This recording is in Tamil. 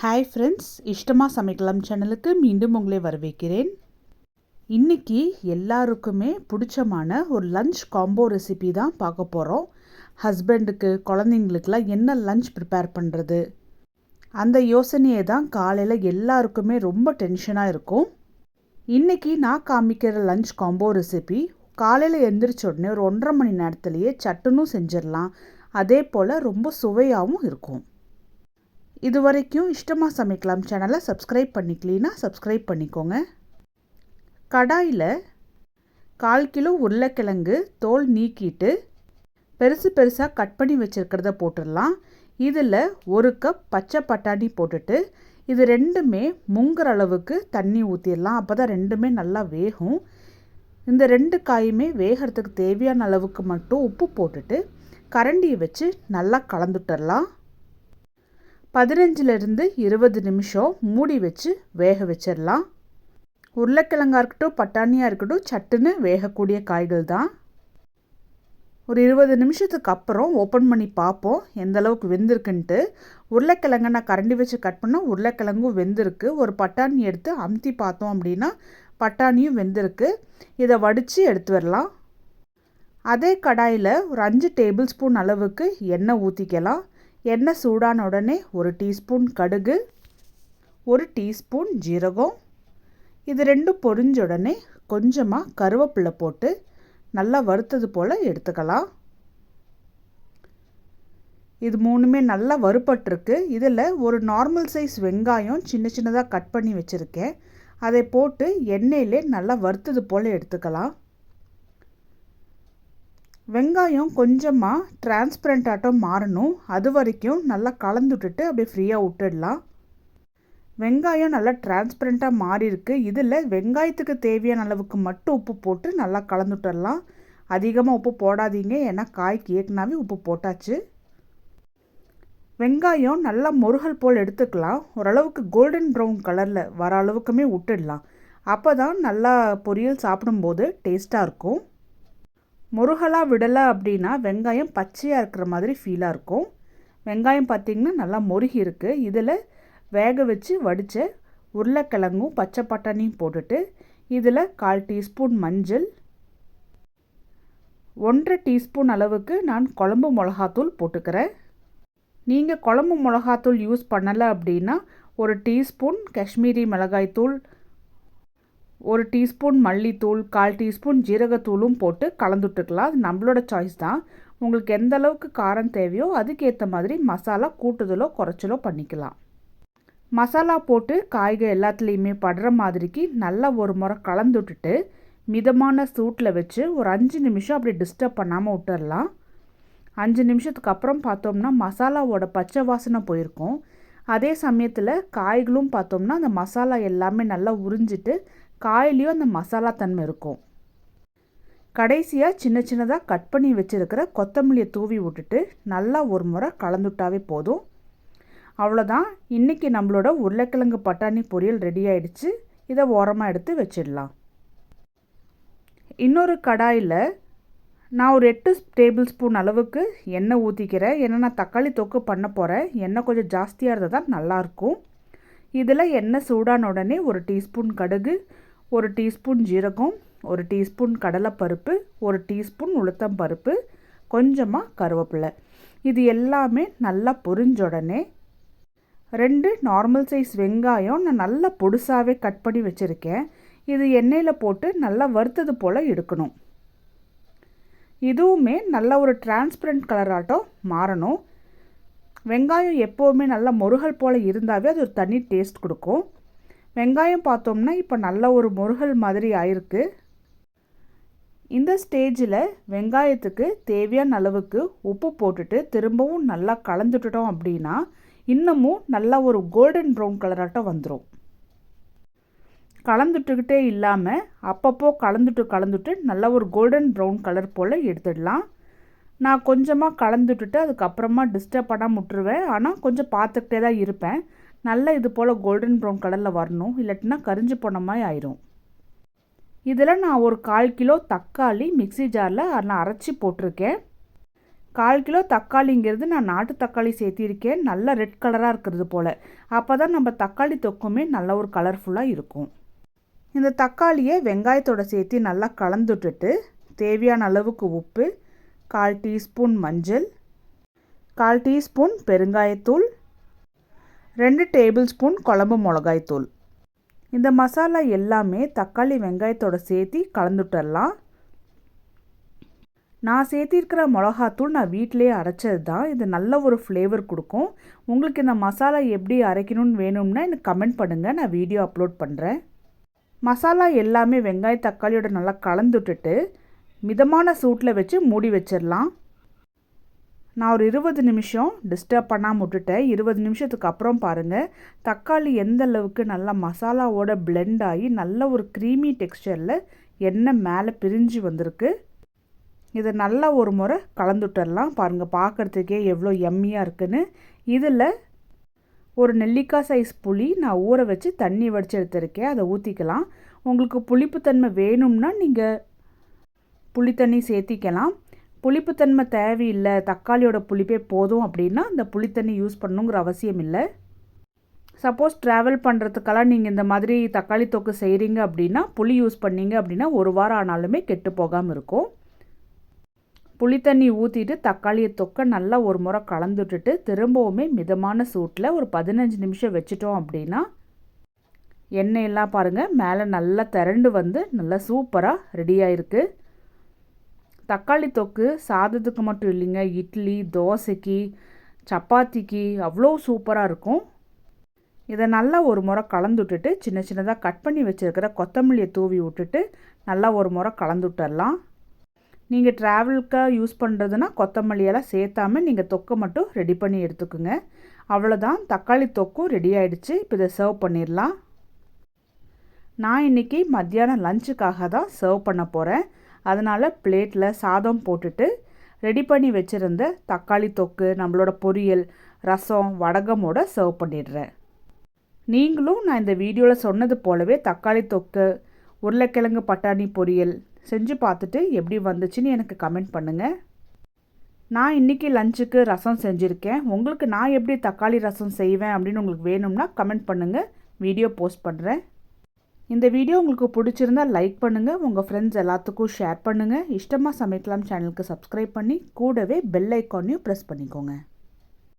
ஹாய் ஃப்ரெண்ட்ஸ் இஷ்டமாக சமைக்கலாம் சேனலுக்கு மீண்டும் உங்களை வரவேற்கிறேன். இன்றைக்கி எல்லாருக்குமே பிடிச்சமான ஒரு லஞ்ச் காம்போ ரெசிபி தான் பார்க்க போகிறோம் ஹஸ்பண்டுக்கு குழந்தைங்களுக்கெல்லாம் என்ன லஞ்ச் ப்ரிப்பேர் பண்ணுறது அந்த யோசனையே தான் காலையில் எல்லாருக்குமே ரொம்ப டென்ஷனாக இருக்கும். இன்றைக்கி நான் காமிக்கிற லஞ்ச் காம்போ ரெசிபி காலையில் எந்திரிச்ச உடனே ஒரு ஒன்றரை மணி நேரத்துலேயே சட்டுன்னு செஞ்சிடலாம். அதே போல் ரொம்ப சுவையாகவும் இருக்கும். இது வரைக்கும் இஷ்டமாக சமைக்கலாம் சேனலை சப்ஸ்கிரைப் பண்ணிக்கலீனா சப்ஸ்கிரைப் பண்ணிக்கோங்க. கடாயில் கால் கிலோ உருளைக்கிழங்கு தோல் நீக்கிட்டு பெருசு பெருசாக கட் பண்ணி வச்சுருக்கிறத போட்டுடலாம். இதில் ஒரு கப் பச்சை பட்டாணி போட்டுட்டு இது ரெண்டுமே முங்குற அளவுக்கு தண்ணி ஊற்றிடலாம் அப்போ தான் ரெண்டுமே நல்லா வேகும். இந்த ரெண்டு காயுமே வேகிறதுக்கு தேவையான அளவுக்கு மட்டும் உப்பு போட்டுட்டு கரண்டியை வச்சு நல்லா கலந்துட்டுடலாம் பதினஞ்சுலேருந்து இருபது நிமிஷம் மூடி வச்சு வேக வச்சிடலாம். உருளைக்கிழங்காக இருக்கட்டும் பட்டாணியாக இருக்கட்டும் சட்டுன்னு வேகக்கூடிய காய்கள் தான். ஒரு இருபது நிமிஷத்துக்கு அப்புறம் ஓப்பன் பண்ணி பார்ப்போம் எந்த அளவுக்கு வெந்திருக்குன்ட்டு. உருளைக்கிழங்க நான் கரண்டி வச்சு கட் பண்ணால் உருளைக்கிழங்கும் வெந்திருக்கு. ஒரு பட்டாணி எடுத்து அமுத்தி பார்த்தோம் அப்படின்னா பட்டாணியும் வெந்திருக்கு. இதை வடித்து எடுத்து வரலாம். அதே கடாயில் ஒரு அஞ்சு டேபிள் ஸ்பூன் அளவுக்கு எண்ணெய் ஊற்றிக்கலாம் எண்ணெய் சூடான உடனே ஒரு டீஸ்பூன் கடுகு ஒரு டீஸ்பூன் ஜீரகம். இது ரெண்டும் பொரிஞ்ச உடனே கொஞ்சமாக கருவேப்பிலை போட்டு நல்லா வறுத்தது போல் எடுத்துக்கலாம். இது மூணுமே நல்லா வறுபட்டிருக்கு. இதில் ஒரு நார்மல் சைஸ் வெங்காயம் சின்ன சின்னதாக கட் பண்ணி வச்சுருக்கேன். அதை போட்டு எண்ணெயிலே நல்லா வறுத்தது போல் எடுத்துக்கலாம். வெங்காயம் கொஞ்சமாக டிரான்ஸ்பரண்ட்டாட்டம் மாறணும். அது வரைக்கும் நல்லா கலந்து விட்டுட்டு அப்படியே ஃப்ரீயாக விட்டுடலாம். வெங்காயம் நல்லா டிரான்ஸ்பரண்ட்டாக மாறி இருக்கு இதில் வெங்காயத்துக்கு தேவையான அளவுக்கு மட்டும் உப்பு போட்டு நல்லா கலந்து விட்டுடலாம். அதிகமாக உப்பு போடாதீங்க. ஏன்னா காய்க்கு ஏற்கனவே உப்பு போட்டாச்சு. வெங்காயம் நல்லா முருகல் போல் எடுத்துக்கலாம். ஓரளவுக்கு கோல்டன் ப்ரௌன் கலரில் வர அளவுக்குமே விட்டுடலாம். அப்போ தான் நல்லா பொரியல் சாப்பிடும்போது டேஸ்ட்டாக இருக்கும். முருகலாக விடலை அப்படின்னா வெங்காயம் பச்சையாக இருக்கிற மாதிரி ஃபீலாக இருக்கும். வெங்காயம் பார்த்திங்கன்னா நல்லா முருகி இருக்குது இதில் வேக வச்சு வடித்த உருளைக்கிழங்கும் பச்சை பட்டாணியும் போட்டுட்டு இதில் கால் டீஸ்பூன் மஞ்சள் ஒன்றரை டீஸ்பூன் அளவுக்கு நான் குழம்பு மிளகாத்தூள் போட்டுக்கிறேன். நீங்கள் குழம்பு மிளகாத்தூள் யூஸ் பண்ணலை அப்படின்னா ஒரு டீஸ்பூன் காஷ்மீரி மிளகாய்த்தூள் ஒரு டீஸ்பூன் மல்லித்தூள் கால் டீஸ்பூன் ஜீரகத்தூளும் போட்டு கலந்துட்டுக்கலாம். அது நம்மளோட சாய்ஸ் தான். உங்களுக்கு எந்த அளவுக்கு காரம் தேவையோ அதுக்கேற்ற மாதிரி மசாலா கூட்டுதலோ குறைச்சலோ பண்ணிக்கலாம். மசாலா போட்டு காய்கள் எல்லாத்துலேயுமே படுற மாதிரிக்கு நல்லா ஒரு முறை கலந்துட்டுட்டு மிதமான சூட்டில் வச்சு ஒரு அஞ்சு நிமிஷம் அப்படி டிஸ்டர்ப் பண்ணாமல் விட்டுடலாம் அஞ்சு நிமிஷத்துக்கு அப்புறம் பார்த்தோம்னா மசாலாவோட பச்சை வாசனை போயிருக்கும். அதே சமயத்தில் காய்களும் பார்த்தோம்னா அந்த மசாலா எல்லாமே நல்லா உறிஞ்சிட்டு காயிலையும் அந்த மசாலா தன்மை இருக்கும். கடைசியாக சின்ன சின்னதாக கட் பண்ணி வச்சுருக்கிற கொத்தமல்லியை தூவி விட்டுட்டு நல்லா ஒரு முறை கலந்துட்டாவே போதும். அவ்வளோதான் இன்றைக்கி நம்மளோட உருளைக்கிழங்கு பட்டாணி பொரியல் ரெடி ஆயிடுச்சு. இதை ஓரமாக எடுத்து வச்சிடலாம். இன்னொரு கடாயில் நான் ஒரு எட்டு டேபிள் ஸ்பூன் அளவுக்கு எண்ணெய் ஊற்றிக்கிறேன் ஏன்னா நான் தக்காளி தொக்கு பண்ண போகிறேன் எண்ணெய் கொஞ்சம் ஜாஸ்தியாக இருந்தால் தான் நல்லாயிருக்கும் இதில் எண்ணெய் சூடான உடனே ஒரு டீஸ்பூன் கடுகு ஒரு டீஸ்பூன் ஜீரகம் ஒரு டீஸ்பூன் கடலைப்பருப்பு ஒரு டீஸ்பூன் உளுத்தம் பருப்பு கொஞ்சமாக கருவேப்பிலை. இது எல்லாமே நல்லா பொரிஞ்ச உடனே ரெண்டு நார்மல் சைஸ் வெங்காயம் நான் நல்லா பொடுசாகவே கட் பண்ணி வச்சுருக்கேன். இது எண்ணெயில் போட்டு நல்லா வறுத்தது போல் எடுக்கணும். இதுவுமே நல்ல ஒரு டிரான்ஸ்பரண்ட் கலராட்டம் மாறணும். வெங்காயம் எப்போவுமே நல்லா முருகல் போல் இருந்தாவே அது ஒரு தனி டேஸ்ட் கொடுக்கும். வெங்காயம் பார்த்தோம்னா இப்போ நல்ல ஒரு முருகல் மாதிரி ஆயிருக்கு. இந்த ஸ்டேஜில் வெங்காயத்துக்கு தேவையான அளவுக்கு உப்பு போட்டுட்டு திரும்பவும் நல்லா கலந்துட்டுட்டோம் அப்படின்னா இன்னமும் நல்லா ஒரு கோல்டன் ப்ரௌன் கலராட்டம் வந்துடும் கலந்துட்டுக்கிட்டே இல்லாமல் அப்பப்போ கலந்துட்டு கலந்துட்டு நல்ல ஒரு கோல்டன் ப்ரௌன் கலர் போல் எடுத்துடலாம். நான் கொஞ்சமாக கலந்துட்டுட்டு அதுக்கப்புறமா டிஸ்டர்ப் பண்ணால் விட்டுருவேன். ஆனால் கொஞ்சம் பார்த்துக்கிட்டே தான் இருப்பேன். நல்லா இது போல் கோல்டன் ப்ரௌன் கலரில் வரணும். இல்லாட்டினா கரிஞ்சு போன மாதிரி ஆயிரும். இதில் நான் ஒரு கால் கிலோ தக்காளி மிக்சி ஜாரில் நான் அரைச்சி போட்டிருக்கேன். கால் கிலோ தக்காளிங்கிறது நான் நாட்டு தக்காளி சேர்த்திருக்கேன். நல்ல ரெட் கலராக இருக்கிறது போல். அப்போ தான் நம்ம தக்காளி தொக்குமே நல்ல ஒரு கலர்ஃபுல்லாக இருக்கும். இந்த தக்காளியை வெங்காயத்தோட சேர்த்து நல்லா கலந்துட்டுட்டு தேவையான அளவுக்கு உப்பு கால் டீஸ்பூன் மஞ்சள் கால் டீஸ்பூன் பெருங்காயத்தூள் ரெண்டு டேபிள் ஸ்பூன் குழம்பு மிளகாய்த்தூள். இந்த மசாலா எல்லாமே தக்காளி வெங்காயத்தோட சேர்த்து கலந்துட்டுடலாம் நான் சேர்த்திருக்கிற மிளகாத்தூள் நான் வீட்டிலே அரைச்சது தான். இது நல்ல ஒரு ஃப்ளேவர் கொடுக்கும். உங்களுக்கு இந்த மசாலா எப்படி அரைக்கணும்னு வேணும்னா எனக்கு கமெண்ட் பண்ணுங்கள் நான் வீடியோ அப்லோட் பண்ணுறேன் மசாலா எல்லாமே வெங்காய தக்காளியோட நல்லா கலந்துட்டுட்டு மிதமான சூட்டில் வச்சு மூடி வச்சிடலாம் நான் ஒரு இருபது நிமிஷம் டிஸ்டர்ப் பண்ணாமல் விட்டுட்டேன். இருபது நிமிஷத்துக்கு அப்புறம் பாருங்கள் தக்காளி எந்த அளவுக்கு நல்லா மசாலாவோட பிளெண்ட் ஆகி நல்ல ஒரு க்ரீமி டெக்ஸ்டரில் எண்ணெய் மேலே பிரிஞ்சு வந்திருக்கு. இதை நல்லா ஒரு முறை கலந்துட்டுடலாம் பாருங்கள் பார்க்குறதுக்கே எவ்வளோ எம்மியாக இருக்குன்னு. இதில் ஒரு நெல்லிக்காய் சைஸ் புளி நான் ஊற வச்சு தண்ணி வடித்து எடுத்திருக்கேன். அதை ஊற்றிக்கலாம் உங்களுக்கு புளிப்புத்தன்மை வேணும்னா நீங்கள் புளித்தண்ணி சேர்த்திக்கலாம். புளிப்புத்தன்மை தேவையில்லை தக்காளியோட புளிப்பே போதும் அப்படின்னா அந்த புளித்தண்ணி யூஸ் பண்ணுங்கிற அவசியம் இல்லை. சப்போஸ் ட்ராவல் பண்ணுறதுக்கெல்லாம் நீங்கள் இந்த மாதிரி தக்காளி தொக்கு செய்கிறீங்க அப்படின்னா புளி யூஸ் பண்ணீங்க அப்படின்னா ஒரு வாரம் ஆனாலுமே கெட்டு போகாமல் இருக்கும். புளி தண்ணி ஊற்றிட்டு தக்காளியை தொக்க நல்லா ஒரு முறை கலந்துட்டுட்டு திரும்பவுமே மிதமான சூட்டில் ஒரு பதினஞ்சு நிமிஷம் வச்சிட்டோம் அப்படின்னா எண்ணெயெல்லாம் பாருங்கள் மேலே நல்லா திரண்டு வந்து நல்லா சூப்பராக ரெடியாக இருக்குது தக்காளி தொக்கு சாதத்துக்கு மட்டும் இல்லைங்க. இட்லி தோசைக்கு சப்பாத்திக்கு அவ்வளோ சூப்பராக இருக்கும். இதை நல்லா ஒரு முறை கலந்து விட்டுட்டு சின்ன சின்னதாக கட் பண்ணி வச்சுருக்கிற கொத்தமல்லியை தூவி விட்டுட்டு நல்லா ஒரு முறை கலந்து விட்டுடலாம் நீங்கள் ட்ராவலுக்காக யூஸ் பண்ணுறதுனா கொத்தமல்லியெல்லாம் சேர்த்தாமல் நீங்கள் தொக்கை மட்டும் ரெடி பண்ணி எடுத்துக்கோங்க. அவ்வளோதான் தக்காளி தொக்கும் ரெடி ஆகிடுச்சு இப்போ இதை சர்வ் பண்ணிடலாம். நான் இன்றைக்கி மத்தியானம் லஞ்சுக்காக தான் சர்வ் பண்ண போகிறேன் அதனால் பிளேட்டில் சாதம் போட்டுட்டு ரெடி பண்ணி வச்சுருந்த தக்காளி தொக்கு நம்மளோட பொரியல் ரசம் வடகமோட சர்வ் பண்ணிடுறேன். நீங்களும் நான் இந்த வீடியோவில் சொன்னது போலவே தக்காளி தொக்கு உருளைக்கிழங்கு பட்டாணி பொரியல் செஞ்சு பார்த்துட்டு எப்படி வந்துச்சுன்னு எனக்கு கமெண்ட் பண்ணுங்கள் நான் இன்றைக்கி லஞ்சுக்கு ரசம் செஞ்சுருக்கேன். உங்களுக்கு நான் எப்படி தக்காளி ரசம் செய்வேன் அப்படின்னு உங்களுக்கு வேணும்னா கமெண்ட் பண்ணுங்கள் வீடியோ போஸ்ட் பண்ணுறேன் இந்த வீடியோ உங்களுக்கு பிடிச்சிருந்தால் லைக் பண்ணுங்கள் உங்கள் ஃப்ரெண்ட்ஸ் எல்லாத்துக்கும் ஷேர் பண்ணுங்கள் இஷ்டமாக சமைக்கலாம் சேனலுக்கு சப்ஸ்கிரைப் பண்ணி கூடவே பெல் ஐக்கானையும் ப்ரெஸ் பண்ணிக்கோங்க.